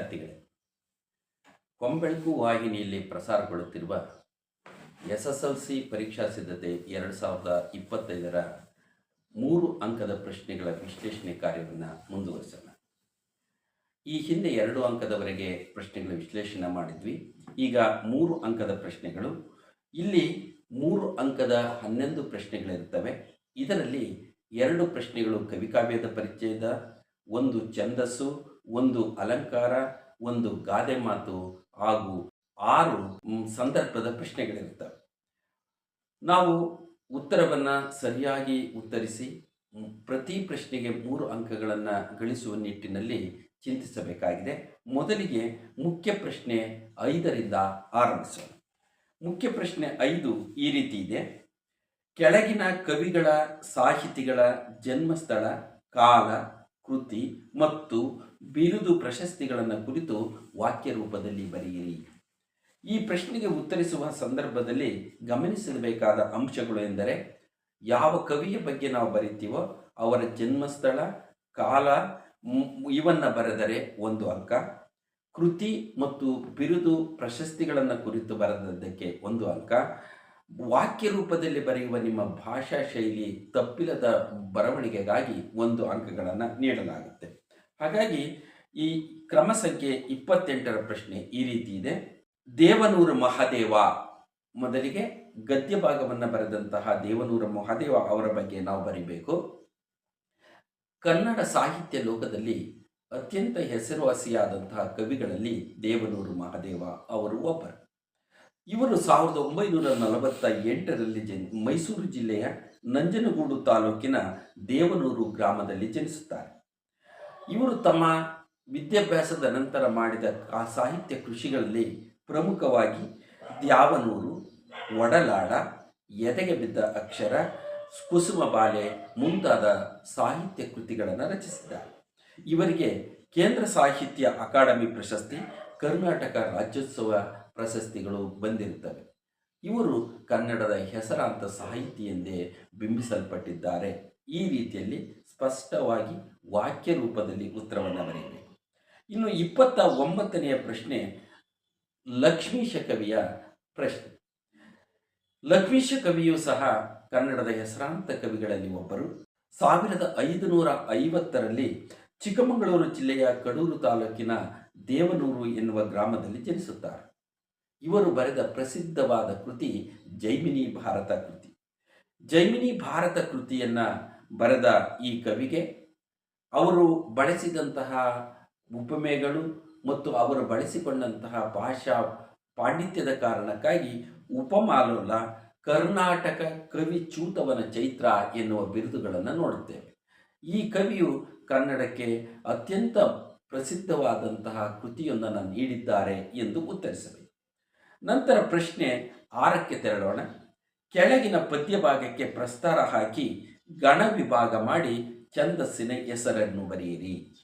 ವಿದ್ಯಾರ್ಥಿಗಳೇ ಕೊಂಬೆಳಕು ವಾಹಿನಿಯಲ್ಲಿ ಪ್ರಸಾರಗೊಳ್ಳುತ್ತಿರುವ ಎಸ್ ಎಸ್ ಎಲ್ ಸಿ ಪರೀಕ್ಷಾ ಸಿದ್ಧತೆ ಎರಡು ಸಾವಿರದ ಇಪ್ಪತ್ತೈದರ ಮೂರು ಅಂಕದ ಪ್ರಶ್ನೆಗಳ ವಿಶ್ಲೇಷಣೆ ಕಾರ್ಯವನ್ನು ಮುಂದುವರಿಸೋಣ. ಈ ಹಿಂದೆ ಎರಡು ಅಂಕದವರೆಗೆ ಪ್ರಶ್ನೆಗಳ ವಿಶ್ಲೇಷಣೆ ಮಾಡಿದ್ವಿ. ಈಗ ಮೂರು ಅಂಕದ ಪ್ರಶ್ನೆಗಳು. ಇಲ್ಲಿ ಮೂರು ಅಂಕದ ಹನ್ನೊಂದು ಪ್ರಶ್ನೆಗಳಿರ್ತವೆ ಇದರಲ್ಲಿ ಎರಡು ಪ್ರಶ್ನೆಗಳು ಕವಿಕಾವ್ಯದ ಪರಿಚಯದ, ಒಂದು ಛಂದಸ್ಸು, ಒಂದು ಅಲಂಕಾರ ಒಂದು ಗಾದೆ ಮಾತು ಹಾಗೂ ಆರು ಸಂದರ್ಭದ ಪ್ರಶ್ನೆಗಳಿರ್ತವೆ ನಾವು ಉತ್ತರವನ್ನು ಸರಿಯಾಗಿ ಉತ್ತರಿಸಿ ಪ್ರತಿ ಪ್ರಶ್ನೆಗೆ ಮೂರು ಅಂಕಗಳನ್ನು ಗಳಿಸುವ ನಿಟ್ಟಿನಲ್ಲಿ ಚಿಂತಿಸಬೇಕಾಗಿದೆ. ಮೊದಲಿಗೆ ಮುಖ್ಯ ಪ್ರಶ್ನೆ ಐದರಿಂದ ಆರಂಭಿಸೋಣ. ಮುಖ್ಯ ಪ್ರಶ್ನೆ ಐದು ಈ ರೀತಿ ಇದೆ. ಕೆಳಗಿನ ಕವಿಗಳ ಸಾಹಿತಿಗಳ ಜನ್ಮಸ್ಥಳ, ಕಾಲ ಕೃತಿ ಮತ್ತು ಬಿರುದು ಪ್ರಶಸ್ತಿಗಳನ್ನು ಕುರಿತು ವಾಕ್ಯ ರೂಪದಲ್ಲಿ ಬರೆಯಿರಿ. ಈ ಪ್ರಶ್ನೆಗೆ ಉತ್ತರಿಸುವ ಸಂದರ್ಭದಲ್ಲಿ ಗಮನಿಸಬೇಕಾದ ಅಂಶಗಳು ಎಂದರೆ, ಯಾವ ಕವಿಯ ಬಗ್ಗೆ ನಾವು ಬರಿತೀವೋ ಅವರ ಜನ್ಮಸ್ಥಳ, ಕಾಲ ಇವನ್ನು ಬರೆದರೆ ಒಂದು ಅಂಕ, ಕೃತಿ ಮತ್ತು ಬಿರುದು ಪ್ರಶಸ್ತಿಗಳನ್ನು ಕುರಿತು ಬರೆದದ್ದಕ್ಕೆ ಒಂದು ಅಂಕ ವಾಕ್ಯ ರೂಪದಲ್ಲಿ ಬರೆಯುವ ನಿಮ್ಮ ಭಾಷಾ ಶೈಲಿ ತಪ್ಪಿಲ್ಲದ ಬರವಣಿಗೆಗಾಗಿ ಒಂದು ಅಂಕಗಳನ್ನು ನೀಡಲಾಗುತ್ತೆ. ಹಾಗಾಗಿ ಈ ಕ್ರಮ ಸಂಖ್ಯೆ ಇಪ್ಪತ್ತೆಂಟರ ಪ್ರಶ್ನೆ ಈ ರೀತಿ ಇದೆ. ದೇವನೂರು ಮಹಾದೇವ ಮೊದಲಿಗೆ ಗದ್ಯ ಭಾಗವನ್ನು ಬರೆದಂತಹ ದೇವನೂರ ಮಹಾದೇವ ಅವರ ಬಗ್ಗೆ ನಾವು ಬರಿಬೇಕು. ಕನ್ನಡ ಸಾಹಿತ್ಯ ಲೋಕದಲ್ಲಿ ಅತ್ಯಂತ ಹೆಸರುವಾಸಿಯಾದಂತಹ ಕವಿಗಳಲ್ಲಿ ದೇವನೂರು ಮಹಾದೇವ ಅವರು ಒಬ್ಬರು. ಇವರು ಸಾವಿರದ ಒಂಬೈನೂರ ನಲವತ್ತ ಎಂಟರಲ್ಲಿ ಜನ್, ಮೈಸೂರು ಜಿಲ್ಲೆಯ ನಂಜನಗೂಡು ತಾಲೂಕಿನ ದೇವನೂರು ಗ್ರಾಮದಲ್ಲಿ ಜನಿಸುತ್ತಾರೆ. ಇವರು ತಮ್ಮ ವಿದ್ಯಾಭ್ಯಾಸದ ನಂತರ ಮಾಡಿದ ಸಾಹಿತ್ಯ ಕೃಷಿಗಳಲ್ಲಿ ಪ್ರಮುಖವಾಗಿ ದ್ಯಾವನೂರು ಒಡಲಾಡ ಎದೆಗೆ ಬಿದ್ದ ಅಕ್ಷರ, ಕುಸುಮ ಬಾಲೆ ಮುಂತಾದ ಸಾಹಿತ್ಯ ಕೃತಿಗಳನ್ನು ರಚಿಸಿದ್ದಾರೆ. ಇವರಿಗೆ ಕೇಂದ್ರ ಸಾಹಿತ್ಯ ಅಕಾಡೆಮಿ ಪ್ರಶಸ್ತಿ, ಕರ್ನಾಟಕ ರಾಜ್ಯೋತ್ಸವ ಪ್ರಶಸ್ತಿಗಳು ಬಂದಿರುತ್ತವೆ. ಇವರು ಕನ್ನಡದ ಹೆಸರಾಂತ ಸಾಹಿತಿ ಎಂದೇ ಬಿಂಬಿಸಲ್ಪಟ್ಟಿದ್ದಾರೆ. ಈ ರೀತಿಯಲ್ಲಿ ಸ್ಪಷ್ಟವಾಗಿ ವಾಕ್ಯ ರೂಪದಲ್ಲಿ ಉತ್ತರವನ್ನು ಬರೆಯಬೇಕು. ಇನ್ನು ಇಪ್ಪತ್ತ ಒಂಬತ್ತನೆಯ ಪ್ರಶ್ನೆ ಲಕ್ಷ್ಮೀಶ ಕವಿಯ ಪ್ರಶ್ನೆ. ಲಕ್ಷ್ಮೀಶ ಕವಿಯು ಸಹ ಕನ್ನಡದ ಹೆಸರಾಂತ ಕವಿಗಳಲ್ಲಿ ಒಬ್ಬರು. ಸಾವಿರದ ಐದುನೂರ ಐವತ್ತರಲ್ಲಿ ಚಿಕ್ಕಮಗಳೂರು ಜಿಲ್ಲೆಯ ಕಡೂರು ತಾಲೂಕಿನ ದೇವನೂರು ಎನ್ನುವ ಗ್ರಾಮದಲ್ಲಿ ಜನಿಸುತ್ತಾರೆ. ಇವರು ಬರೆದ ಪ್ರಸಿದ್ಧವಾದ ಕೃತಿ ಜೈಮಿನಿ ಭಾರತ ಕೃತಿ. ಜೈಮಿನಿ ಭಾರತ ಕೃತಿಯನ್ನು ಬರೆದ ಈ ಕವಿಗೆ ಅವರು ಬಳಸಿದಂತಹ ಉಪಮೆಗಳು ಮತ್ತು ಅವರು ಬಳಸಿಕೊಂಡಂತಹ ಭಾಷಾ ಪಾಂಡಿತ್ಯದ ಕಾರಣಕ್ಕಾಗಿ ಉಪಮಾಲೋಲ ಕರ್ನಾಟಕ ಕವಿ ಚೂತವನ ಚೈತ್ರ ಎನ್ನುವ ಬಿರುದುಗಳನ್ನು ನೋಡುತ್ತೇವೆ. ಈ ಕವಿಯು ಕನ್ನಡಕ್ಕೆ ಅತ್ಯಂತ ಪ್ರಸಿದ್ಧವಾದಂತಹ ಕೃತಿಯೊಂದನ್ನು ನೀಡಿದ್ದಾರೆ ಎಂದು ಉತ್ತರಿಸಬೇಕು. ನಂತರ ಪ್ರಶ್ನೆ ಆರಕ್ಕೆ ತೆರಳೋಣ. ಕೆಳಗಿನ ಪದ್ಯ ಭಾಗಕ್ಕೆ ಪ್ರಸ್ತಾರ ಹಾಕಿ ಗಣ ವಿಭಾಗ ಮಾಡಿ ಛಂದಸ್ಸಿನ ಹೆಸರನ್ನು ಬರೆಯಿರಿ.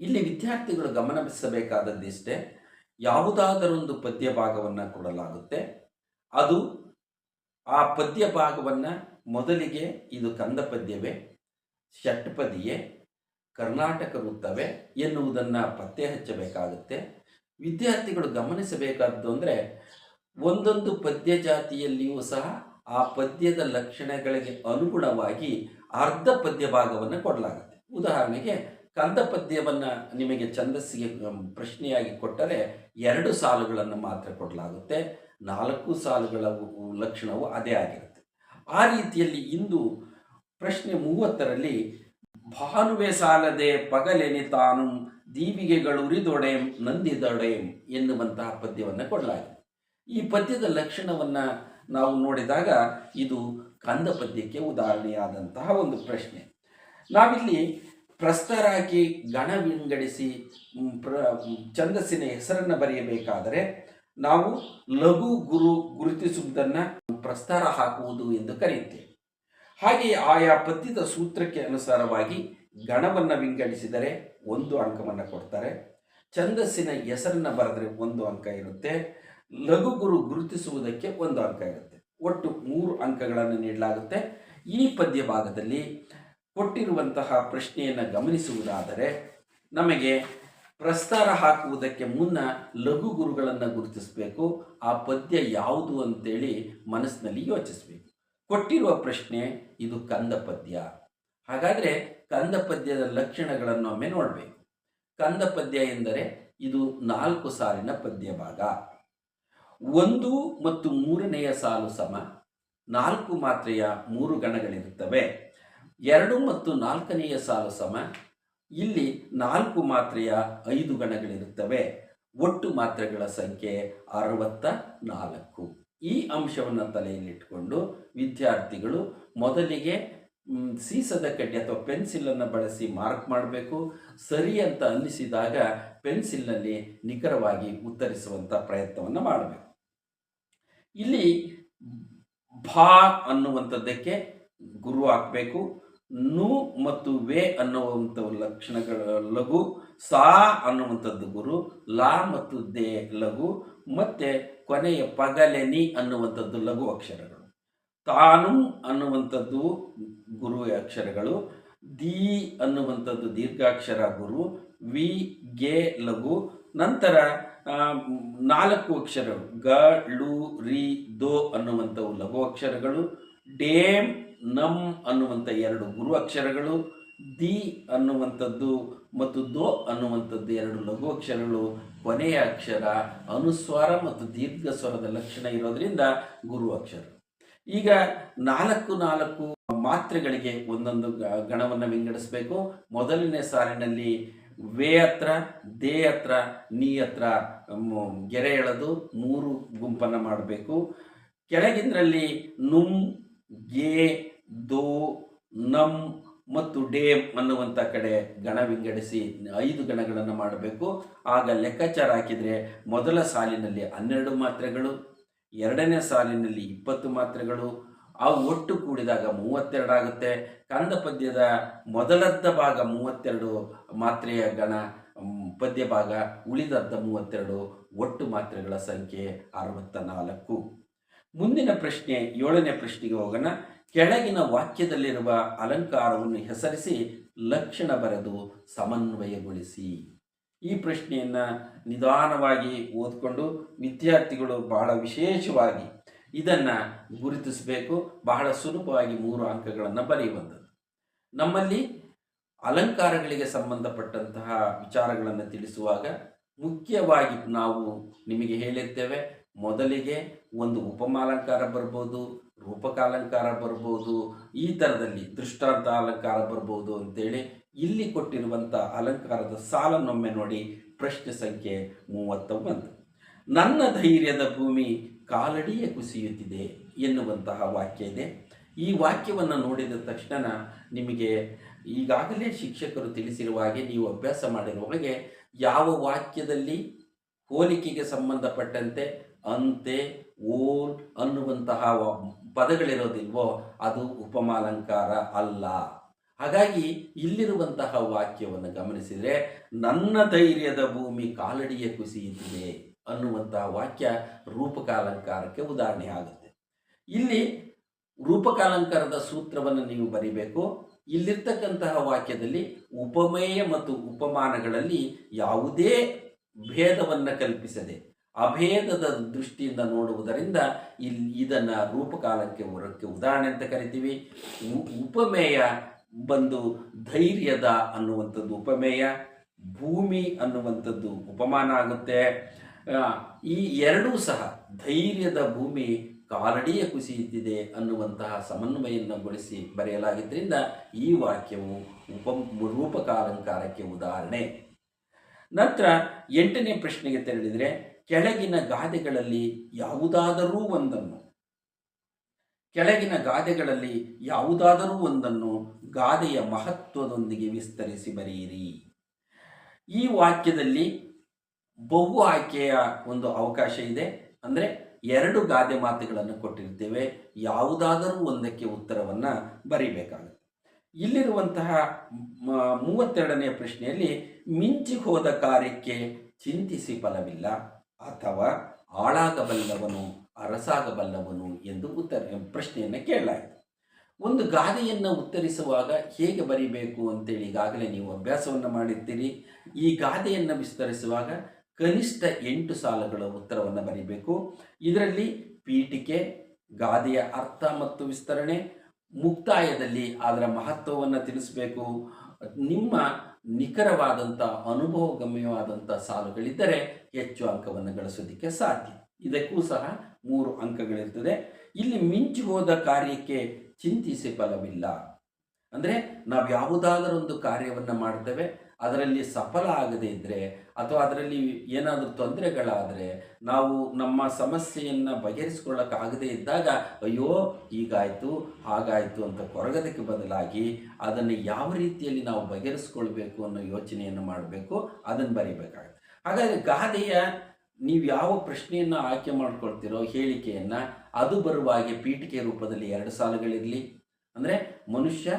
ಇಲ್ಲಿ ವಿದ್ಯಾರ್ಥಿಗಳು ಗಮನಿಸಬೇಕಾದದ್ದಿಷ್ಟೇ ಯಾವುದಾದರೊಂದು ಪದ್ಯ ಭಾಗವನ್ನು ಕೊಡಲಾಗುತ್ತೆ. ಅದು ಆ ಪದ್ಯ ಭಾಗವನ್ನು ಮೊದಲಿಗೆ ಇದು ಕಂದ ಪದ್ಯವೇ ಷಟ್ಪದಿಯೇ ಕರ್ನಾಟಕ ವೃತ್ತವೇ ಎನ್ನುವುದನ್ನು ಪತ್ತೆ ಹಚ್ಚಬೇಕಾಗುತ್ತೆ. ವಿದ್ಯಾರ್ಥಿಗಳು ಗಮನಿಸಬೇಕಾದ್ದು ಅಂದರೆ ಒಂದೊಂದು ಪದ್ಯ ಜಾತಿಯಲ್ಲಿಯೂ ಸಹ ಆ ಪದ್ಯದ ಲಕ್ಷಣಗಳಿಗೆ ಅನುಗುಣವಾಗಿ ಅರ್ಧ ಪದ್ಯ ಭಾಗವನ್ನು ಕೊಡಲಾಗುತ್ತೆ. ಉದಾಹರಣೆಗೆ ಕಂದ ಪದ್ಯವನ್ನು ನಿಮಗೆ ಛಂದಸ್ಸಿಗೆ ಪ್ರಶ್ನೆಯಾಗಿ ಕೊಟ್ಟರೆ ಎರಡು ಸಾಲುಗಳನ್ನು ಮಾತ್ರ ಕೊಡಲಾಗುತ್ತೆ. ನಾಲ್ಕು ಸಾಲುಗಳ ಲಕ್ಷಣವು ಅದೇ ಆಗಿರುತ್ತೆ. ಆ ರೀತಿಯಲ್ಲಿ ಇಂದು ಪ್ರಶ್ನೆ ಮೂವತ್ತರಲ್ಲಿ ಭಾನುವೆ ಸಾಲದೆ ಪಗಲೆನಿ ತಾನು ದೀವಿಗೆಗಳುರಿದೊಡೆಂ ನಂದಿದೊಡೆಂ ಎನ್ನುವಂತಹ ಪದ್ಯವನ್ನು ಕೊಡಲಾಗಿದೆ. ಈ ಪದ್ಯದ ಲಕ್ಷಣವನ್ನು ನಾವು ನೋಡಿದಾಗ ಇದು ಕಂದ ಪದ್ಯಕ್ಕೆ ಉದಾಹರಣೆಯಾದಂತಹ ಒಂದು ಪ್ರಶ್ನೆ. ನಾವಿಲ್ಲಿ ಪ್ರಸ್ತರಾಗಿ ಗಣ ವಿಂಗಡಿಸಿ ಪ್ರ ಛಂದಸ್ಸಿನ ಹೆಸರನ್ನು ಬರೆಯಬೇಕಾದರೆ ನಾವು ಲಘು ಗುರು ಗುರುತಿಸುವುದನ್ನು ಪ್ರಸ್ತಾರ ಹಾಕುವುದು ಎಂದು ಕರೆಯುತ್ತೇವೆ. ಹಾಗೆಯೇ ಆಯಾ ಪದ್ಯದ ಸೂತ್ರಕ್ಕೆ ಅನುಸಾರವಾಗಿ ಗಣವನ್ನು ವಿಂಗಡಿಸಿದರೆ ಒಂದು ಅಂಕವನ್ನು ಕೊಡ್ತಾರೆ. ಛಂದಸ್ಸಿನ ಹೆಸರನ್ನು ಬರೆದ್ರೆ ಒಂದು ಅಂಕ ಇರುತ್ತೆ. ಲಘು ಗುರು ಗುರುತಿಸುವುದಕ್ಕೆ ಒಂದು ಅಂಕ ಇರುತ್ತೆ. ಒಟ್ಟು ಮೂರು ಅಂಕಗಳನ್ನು ನೀಡಲಾಗುತ್ತೆ. ಈ ಪದ್ಯ ಭಾಗದಲ್ಲಿ ಕೊಟ್ಟಿರುವಂತಹ ಪ್ರಶ್ನೆಯನ್ನು ಗಮನಿಸುವುದಾದರೆ, ನಮಗೆ ಪ್ರಸ್ತಾರ ಹಾಕುವುದಕ್ಕೆ ಮುನ್ನ ಲಘು ಗುರುಗಳನ್ನು ಗುರುತಿಸಬೇಕು. ಆ ಪದ್ಯ ಯಾವುದು ಅಂತೇಳಿ ಮನಸ್ಸಿನಲ್ಲಿ ಯೋಚಿಸಬೇಕು. ಕೊಟ್ಟಿರುವ ಪ್ರಶ್ನೆ ಇದು ಕಂದ ಪದ್ಯ. ಹಾಗಾದರೆ ಕಂದ ಪದ್ಯದ ಲಕ್ಷಣಗಳನ್ನು ಒಮ್ಮೆ ನೋಡಬೇಕು. ಕಂದ ಪದ್ಯ ಎಂದರೆ ಇದು ನಾಲ್ಕು ಸಾಲಿನ ಪದ್ಯ ಭಾಗ. ಒಂದು ಮತ್ತು ಮೂರನೆಯ ಸಾಲು ಸಮ. ನಾಲ್ಕು ಮಾತ್ರೆಯ ಮೂರು ಗಣಗಳಿರುತ್ತವೆ. ಎರಡು ಮತ್ತು ನಾಲ್ಕನೆಯ ಸಾಲು ಸಮ. ಇಲ್ಲಿ ನಾಲ್ಕು ಮಾತ್ರೆಯ ಐದು ಗಣಗಳಿರುತ್ತವೆ. ಒಟ್ಟು ಮಾತ್ರೆಗಳ ಸಂಖ್ಯೆ ಅರವತ್ತ ನಾಲ್ಕು. ಈ ಅಂಶವನ್ನು ತಲೆಯಲ್ಲಿಟ್ಟುಕೊಂಡು ವಿದ್ಯಾರ್ಥಿಗಳು ಮೊದಲಿಗೆ ಸೀಸದ ಕಡ್ಡಿ ಅಥವಾ ಪೆನ್ಸಿಲನ್ನು ಬಳಸಿ ಮಾರ್ಕ್ ಮಾಡಬೇಕು. ಸರಿ ಅಂತ ಅನ್ನಿಸಿದಾಗ ಪೆನ್ಸಿಲ್ನಲ್ಲಿ ನಿಖರವಾಗಿ ಉತ್ತರಿಸುವಂಥ ಪ್ರಯತ್ನವನ್ನು ಮಾಡಬೇಕು. ಇಲ್ಲಿ ಭಾ ಅನ್ನುವಂಥದ್ದಕ್ಕೆ ಗುರು ಹಾಕಬೇಕು. ನು ಮತ್ತು ವೇ ಅನ್ನುವಂಥ ಲಕ್ಷಣಗಳ ಲಘು, ಸಾ ಅನ್ನುವಂಥದ್ದು ಗುರು, ಲಾ ಮತ್ತು ದೇ ಲಘು, ಮತ್ತೆ ಕೊನೆಯ ಪಗಲೆನಿ ಅನ್ನುವಂಥದ್ದು ಲಘು ಅಕ್ಷರಗಳು. ತಾನು ಅನ್ನುವಂಥದ್ದು ಗುರು ಅಕ್ಷರಗಳು, ದಿ ಅನ್ನುವಂಥದ್ದು ದೀರ್ಘಾಕ್ಷರ ಗುರು, ವಿ ಗೆ ಲಘು. ನಂತರ ನಾಲ್ಕು ಅಕ್ಷರಗಳು, ಗ ಲು ರಿ, ದೋ ಅನ್ನುವಂಥವು ಲಘು ಅಕ್ಷರಗಳು, ಡೇಮ್, ನಮ್ ಅನ್ನುವಂಥ ಎರಡು ಗುರು ಅಕ್ಷರಗಳು, ದಿ ಅನ್ನುವಂಥದ್ದು ಮತ್ತು ದೋ ಅನ್ನುವಂಥದ್ದು ಎರಡು ಲಘು ಅಕ್ಷರಗಳು, ಕೊನೆಯ ಅಕ್ಷರ, ಅನುಸ್ವಾರ ಮತ್ತು ದೀರ್ಘ ಸ್ವರದ ಲಕ್ಷಣ ಇರೋದ್ರಿಂದ ಗುರು ಅಕ್ಷರ. ಈಗ ನಾಲ್ಕು ನಾಲ್ಕು ಮಾತ್ರೆಗಳಿಗೆ ಒಂದೊಂದು ಗಣವನ್ನು ವಿಂಗಡಿಸಬೇಕು. ಮೊದಲನೇ ಸಾಲಿನಲ್ಲಿ ವೇ ಹತ್ರ, ದೇ ಹತ್ರ, ನೀ ಹತ್ರ ಗೆರೆ ಎಳೆದು ಮೂರು ಗುಂಪನ್ನು ಮಾಡಬೇಕು. ಕೆಳಗಿನಲ್ಲಿ ನುಂ, ಗೆ, ದೋ ನಮ್ ಮತ್ತು ಡೇಮ್ ಅನ್ನುವಂಥ ಕಡೆ ಗಣ ವಿಂಗಡಿಸಿ ಐದು ಗಣಗಳನ್ನು ಮಾಡಬೇಕು. ಆಗ ಲೆಕ್ಕಾಚಾರ ಹಾಕಿದರೆ ಮೊದಲ ಸಾಲಿನಲ್ಲಿ ಹನ್ನೆರಡು ಮಾತ್ರೆಗಳು ಎರಡನೇ ಸಾಲಿನಲ್ಲಿ ಇಪ್ಪತ್ತು ಮಾತ್ರೆಗಳು. ಆ ಒಟ್ಟು ಕೂಡಿದಾಗ ಮೂವತ್ತೆರಡಾಗುತ್ತೆ ಕಂದ ಪದ್ಯದ ಮೊದಲರ್ಧ ಭಾಗ ಮೂವತ್ತೆರಡು, ಮಾತ್ರೆಯ ಗಣ ಪದ್ಯ ಭಾಗ ಉಳಿದರ್ಧ ಮೂವತ್ತೆರಡು, ಒಟ್ಟು ಮಾತ್ರೆಗಳ ಸಂಖ್ಯೆ ಅರವತ್ತ ನಾಲ್ಕು ಮುಂದಿನ ಪ್ರಶ್ನೆ, ಏಳನೇ ಪ್ರಶ್ನೆಗೆ ಹೋಗೋಣ. ಕೆಳಗಿನ ವಾಕ್ಯದಲ್ಲಿರುವ ಅಲಂಕಾರವನ್ನು ಹೆಸರಿಸಿ ಲಕ್ಷಣ ಬರೆದು ಸಮನ್ವಯಗೊಳಿಸಿ. ಈ ಪ್ರಶ್ನೆಯನ್ನು ನಿಧಾನವಾಗಿ ಓದಿಕೊಂಡು ವಿದ್ಯಾರ್ಥಿಗಳು ಬಹಳ ವಿಶೇಷವಾಗಿ ಇದನ್ನು ಗುರುತಿಸಬೇಕು. ಬಹಳ ಸುಲಭವಾಗಿ ಮೂರು ಅಂಕಗಳನ್ನು ಬರೆಯುವಂಥದ್ದು. ನಮ್ಮಲ್ಲಿ ಅಲಂಕಾರಗಳಿಗೆ ಸಂಬಂಧಪಟ್ಟಂತಹ ವಿಚಾರಗಳನ್ನು ತಿಳಿಸುವಾಗ ಮುಖ್ಯವಾಗಿ ನಾವು ನಿಮಗೆ ಹೇಳಿರ್ತೇವೆ, ಮೊದಲಿಗೆ ಒಂದು ಉಪಮಾಲಂಕಾರ ಬರ್ಬೋದು, ರೂಪಕಾಲಂಕಾರ ಬರ್ಬೋದು, ಈ ಥರದಲ್ಲಿ ದೃಷ್ಟಾಂತ ಅಲಂಕಾರ ಬರ್ಬೋದು ಅಂತೇಳಿ ಇಲ್ಲಿ ಕೊಟ್ಟಿರುವಂಥ ಅಲಂಕಾರದ ಸಾಲನ್ನೊಮ್ಮೆ ನೋಡಿ ಪ್ರಶ್ನೆ ಸಂಖ್ಯೆ ಮೂವತ್ತ ಒಂದು ನನ್ನ ಧೈರ್ಯದ ಭೂಮಿ ಕಾಲಡಿಯೇ ಕುಸಿಯುತ್ತಿದೆ ಎನ್ನುವಂತಹ ವಾಕ್ಯ ಇದೆ. ಈ ವಾಕ್ಯವನ್ನು ನೋಡಿದ ತಕ್ಷಣ ನಿಮಗೆ ಈಗಾಗಲೇ ಶಿಕ್ಷಕರು ತಿಳಿಸಿರುವ ಹಾಗೆ ನೀವು ಅಭ್ಯಾಸ ಮಾಡಿರುವ ಹಾಗೆ ಯಾವ ವಾಕ್ಯದಲ್ಲಿ ಹೋಲಿಕೆಗೆ ಸಂಬಂಧಪಟ್ಟಂತೆ ಅಂತೆ ಓಲ್ ಅನ್ನುವಂತಹ ಪದಗಳಿರೋದಿಲ್ವೋ ಅದು ಉಪಮಾಲಂಕಾರ ಅಲ್ಲ. ಹಾಗಾಗಿ ಇಲ್ಲಿರುವಂತಹ ವಾಕ್ಯವನ್ನು ಗಮನಿಸಿದರೆ, ನನ್ನ ಧೈರ್ಯದ ಭೂಮಿ ಕಾಲಡಿಯ ಕುಸಿಯುತ್ತಿದೆ ಅನ್ನುವಂತಹ ವಾಕ್ಯ ರೂಪಕಾಲಂಕಾರಕ್ಕೆ ಉದಾಹರಣೆ ಆಗುತ್ತೆ. ಇಲ್ಲಿ ರೂಪಕಾಲಂಕಾರದ ಸೂತ್ರವನ್ನು ನೀವು ಬರೀಬೇಕು. ಇಲ್ಲಿರ್ತಕ್ಕಂತಹ ವಾಕ್ಯದಲ್ಲಿ ಉಪಮೇಯ ಮತ್ತು ಉಪಮಾನಗಳಲ್ಲಿ ಯಾವುದೇ ಭೇದವನ್ನು ಕಲ್ಪಿಸದೆ, ಅಭೇದದ ದೃಷ್ಟಿಯಿಂದ ನೋಡುವುದರಿಂದ ಇಲ್ಲಿ ಇದನ್ನು ರೂಪಕಾಲಕ್ಕೆ ಹೊರಕ್ಕೆ ಉದಾಹರಣೆ ಅಂತ ಕರಿತೀವಿ. ಉಪಮೇಯ ಬಂದು ಧೈರ್ಯದ ಅನ್ನುವಂಥದ್ದು ಉಪಮೇಯ, ಭೂಮಿ ಅನ್ನುವಂಥದ್ದು ಉಪಮಾನ ಆಗುತ್ತೆ. ಈ ಎರಡೂ ಸಹ ಧೈರ್ಯದ ಭೂಮಿ ಕಾಲಡಿಯ ಕುಸಿಯುತ್ತಿದೆ ಅನ್ನುವಂತಹ ಗೊಳಿಸಿ ಬರೆಯಲಾಗಿದ್ದರಿಂದ ಈ ವಾಕ್ಯವು ಉಪ ರೂಪಕಾಲಂಕಾರಕ್ಕೆ ಉದಾಹರಣೆ. ನಂತರ ಎಂಟನೇ ಪ್ರಶ್ನೆಗೆ ತೆರಳಿದರೆ, ಕೆಳಗಿನ ಗಾದೆಗಳಲ್ಲಿ ಯಾವುದಾದರೂ ಒಂದನ್ನು, ಕೆಳಗಿನ ಗಾದೆಗಳಲ್ಲಿ ಯಾವುದಾದರೂ ಒಂದನ್ನು ಗಾದೆಯ ಮಹತ್ವದೊಂದಿಗೆ ವಿಸ್ತರಿಸಿ ಬರೆಯಿರಿ. ಈ ವಾಕ್ಯದಲ್ಲಿ ಬಹು ಆಯ್ಕೆಯ ಒಂದು ಅವಕಾಶ ಇದೆ. ಅಂದರೆ ಎರಡು ಗಾದೆ ಮಾತುಗಳನ್ನು ಕೊಟ್ಟಿರ್ತೇವೆ. ಯಾವುದಾದರೂ ಒಂದಕ್ಕೆ ಉತ್ತರವನ್ನು ಬರೀಬೇಕಾಗುತ್ತೆ. ಇಲ್ಲಿರುವಂತಹ ಮೂವತ್ತೆರಡನೆಯ ಪ್ರಶ್ನೆಯಲ್ಲಿ ಮಿಂಚಿ ಹೋದ ಕಾರ್ಯಕ್ಕೆ ಚಿಂತಿಸಿ ಫಲವಿಲ್ಲ ಅಥವಾ ಆಳಾಗಬಲ್ಲವನು ಅರಸಾಗಬಲ್ಲವನು ಎಂದು ಉತ್ತರ, ಪ್ರಶ್ನೆಯನ್ನು ಕೇಳಲಾಯಿತು. ಒಂದು ಗಾದೆಯನ್ನು ಉತ್ತರಿಸುವಾಗ ಹೇಗೆ ಬರೀಬೇಕು ಅಂತೇಳಿ ಈಗಾಗಲೇ ನೀವು ಅಭ್ಯಾಸವನ್ನು ಮಾಡಿರ್ತೀರಿ ಈ ಗಾದೆಯನ್ನು ವಿಸ್ತರಿಸುವಾಗ ಕನಿಷ್ಠ ಎಂಟು ಸಾಲುಗಳ ಉತ್ತರವನ್ನು ಬರೀಬೇಕು. ಇದರಲ್ಲಿ ಪೀಠಿಕೆ, ಗಾದೆಯ ಅರ್ಥ ಮತ್ತು ವಿಸ್ತರಣೆ, ಮುಕ್ತಾಯದಲ್ಲಿ ಅದರ ಮಹತ್ವವನ್ನು ತಿಳಿಸಬೇಕು. ನಿಮ್ಮ ನಿಖರವಾದಂಥ ಅನುಭವಗಮ್ಯವಾದಂಥ ಸಾಲುಗಳಿದ್ದರೆ ಹೆಚ್ಚು ಅಂಕವನ್ನು ಗಳಿಸೋದಕ್ಕೆ ಸಾಧ್ಯ. ಇದಕ್ಕೂ ಸಹ ಮೂರು ಅಂಕಗಳಿರ್ತದೆ. ಇಲ್ಲಿ ಮಿಂಚು ಹೋದ ಕಾರ್ಯಕ್ಕೆ ಚಿಂತಿಸಿ ಫಲವಿಲ್ಲ ಅಂದರೆ ನಾವು ಯಾವುದಾದರೊಂದು ಕಾರ್ಯವನ್ನು ಮಾಡ್ತೇವೆ, ಅದರಲ್ಲಿ ಸಫಲ ಆಗದೇ ಇದ್ದರೆ ಅಥವಾ ಅದರಲ್ಲಿ ಏನಾದರೂ ತೊಂದರೆಗಳಾದರೆ ನಾವು ನಮ್ಮ ಸಮಸ್ಯೆಯನ್ನು ಬಗೆಹರಿಸ್ಕೊಳ್ಳೋಕ್ಕಾಗದೇ ಇದ್ದಾಗ, ಅಯ್ಯೋ ಹೀಗಾಯಿತು, ಹಾಗಾಯಿತು ಅಂತ ಕೊರಗದಕ್ಕೆ ಬದಲಾಗಿ ಅದನ್ನು ಯಾವ ರೀತಿಯಲ್ಲಿ ನಾವು ಬಗೆಹರಿಸ್ಕೊಳ್ಬೇಕು ಅನ್ನೋ ಯೋಚನೆಯನ್ನು ಮಾಡಬೇಕು ಅದನ್ನು ಬರೀಬೇಕಾಗುತ್ತೆ. ಹಾಗಾಗಿ ಗಾದೆಯ ನೀವು ಯಾವ ಪ್ರಶ್ನೆಯನ್ನು ಆಯ್ಕೆ ಮಾಡ್ಕೊಳ್ತಿರೋ, ಹೇಳಿಕೆಯನ್ನು ಅದು ಬರುವ ಹಾಗೆ ಪೀಠಿಕೆ ರೂಪದಲ್ಲಿ ಎರಡು ಸಾಲುಗಳಿರಲಿ ಅಂದರೆ ಮನುಷ್ಯ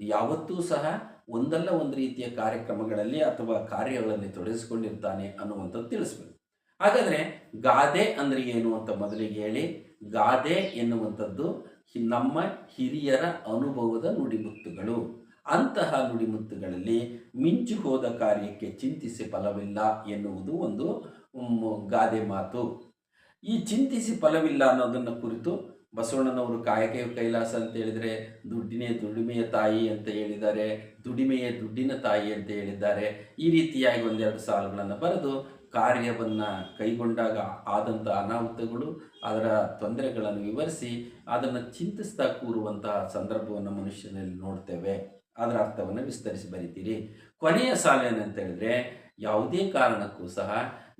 ಯಾವತ್ತೂ ಸಹ ಒಂದಲ್ಲ ಒಂದು ರೀತಿಯ ಕಾರ್ಯಕ್ರಮಗಳಲ್ಲಿ ಅಥವಾ ಕಾರ್ಯಗಳಲ್ಲಿ ತೊಡಗಿಸಿಕೊಂಡಿರ್ತಾನೆ ಅನ್ನುವಂಥದ್ದು ತಿಳಿಸ್ಬೇಕು. ಹಾಗಾದರೆ ಗಾದೆ ಅಂದರೆ ಏನು ಅಂತ ಮೊದಲಿಗೆ ಹೇಳಿ. ಗಾದೆ ಎನ್ನುವಂಥದ್ದು ನಮ್ಮ ಹಿರಿಯರ ಅನುಭವದ ನುಡಿಮುತ್ತುಗಳು. ಅಂತಹ ನುಡಿಮುತ್ತುಗಳಲ್ಲಿ ಮಿಂಚು ಹೋದ ಕಾರ್ಯಕ್ಕೆ ಚಿಂತಿಸಿ ಫಲವಿಲ್ಲ ಎನ್ನುವುದು ಒಂದು ಗಾದೆ ಮಾತು. ಈ ಚಿಂತಿಸಿ ಫಲವಿಲ್ಲ ಅನ್ನೋದನ್ನು ಕುರಿತು ಬಸವಣ್ಣನವರು ಕಾಯಕೆ ಕೈಲಾಸ ಅಂತ ಹೇಳಿದ್ರೆ, ದುಡ್ಡಿನೇ ದುಡಿಮೆಯ ತಾಯಿ ಅಂತ ಹೇಳಿದ್ದಾರೆ, ದುಡಿಮೆಯೇ ದುಡ್ಡಿನ ತಾಯಿ ಅಂತ ಹೇಳಿದ್ದಾರೆ. ಈ ರೀತಿಯಾಗಿ ಒಂದೆರಡು ಸಾಲುಗಳನ್ನು ಬರೆದು ಕಾರ್ಯವನ್ನು ಕೈಗೊಂಡಾಗ ಆದಂಥ ಅನಾಹುತಗಳು, ಅದರ ತೊಂದರೆಗಳನ್ನು ವಿವರಿಸಿ ಅದನ್ನು ಚಿಂತಿಸ್ತಾ ಕೂರುವಂತಹ ಸಂದರ್ಭವನ್ನು ಮನುಷ್ಯನಲ್ಲಿ ನೋಡ್ತೇವೆ. ಅದರ ಅರ್ಥವನ್ನು ವಿಸ್ತರಿಸಿ ಬರಿತೀರಿ. ಕೊನೆಯ ಸಾಲ ಏನಂತ ಹೇಳಿದ್ರೆ, ಯಾವುದೇ ಕಾರಣಕ್ಕೂ ಸಹ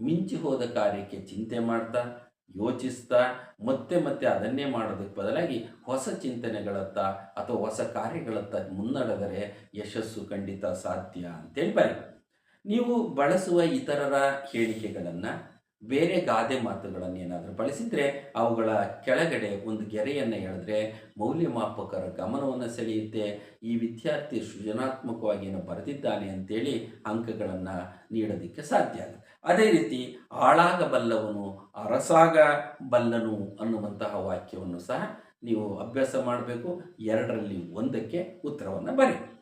ಮಿಂಚಿ ಹೋದ ಕಾರ್ಯಕ್ಕೆ ಚಿಂತೆ ಮಾಡ್ತಾ ಯೋಚಿಸ್ತಾ ಮತ್ತೆ ಮತ್ತೆ ಅದನ್ನೇ ಮಾಡೋದಕ್ಕೆ ಬದಲಾಗಿ ಹೊಸ ಚಿಂತನೆಗಳತ್ತ ಅಥವಾ ಹೊಸ ಕಾರ್ಯಗಳತ್ತ ಮುನ್ನಡೆದರೆ ಯಶಸ್ಸು ಖಂಡಿತ ಸಾಧ್ಯ ಅಂತೇಳಿ ಬರೀ ನೀವು ಬಳಸುವ ಇತರರ ಹೇಳಿಕೆಗಳನ್ನು ಬೇರೆ ಗಾದೆ ಮಾತುಗಳನ್ನು ಏನಾದರೂ ಬಳಸಿದರೆ ಅವುಗಳ ಕೆಳಗಡೆ ಒಂದು ಗೆರೆಯನ್ನು ಎಳೆದ್ರೆ ಮೌಲ್ಯಮಾಪಕರ ಗಮನವನ್ನು ಸೆಳೆಯುತ್ತೆ. ಈ ವಿದ್ಯಾರ್ಥಿ ಸೃಜನಾತ್ಮಕವಾಗಿ ಏನು ಬರೆದಿದ್ದಾನೆ ಅಂತೇಳಿ ಅಂಕಗಳನ್ನು ನೀಡೋದಕ್ಕೆ ಸಾಧ್ಯ ಆಗುತ್ತೆ. ಅದೇ ರೀತಿ ಆಳಾಗಬಲ್ಲವನು ಅರಸಾಗಬಲ್ಲನು ಅನ್ನುವಂತಹ ವಾಕ್ಯವನ್ನು ಸಹ ನೀವು ಅಭ್ಯಾಸ ಮಾಡಬೇಕು. ಎರಡರಲ್ಲಿ ಒಂದಕ್ಕೆ ಉತ್ತರವನ್ನು ಬರೀ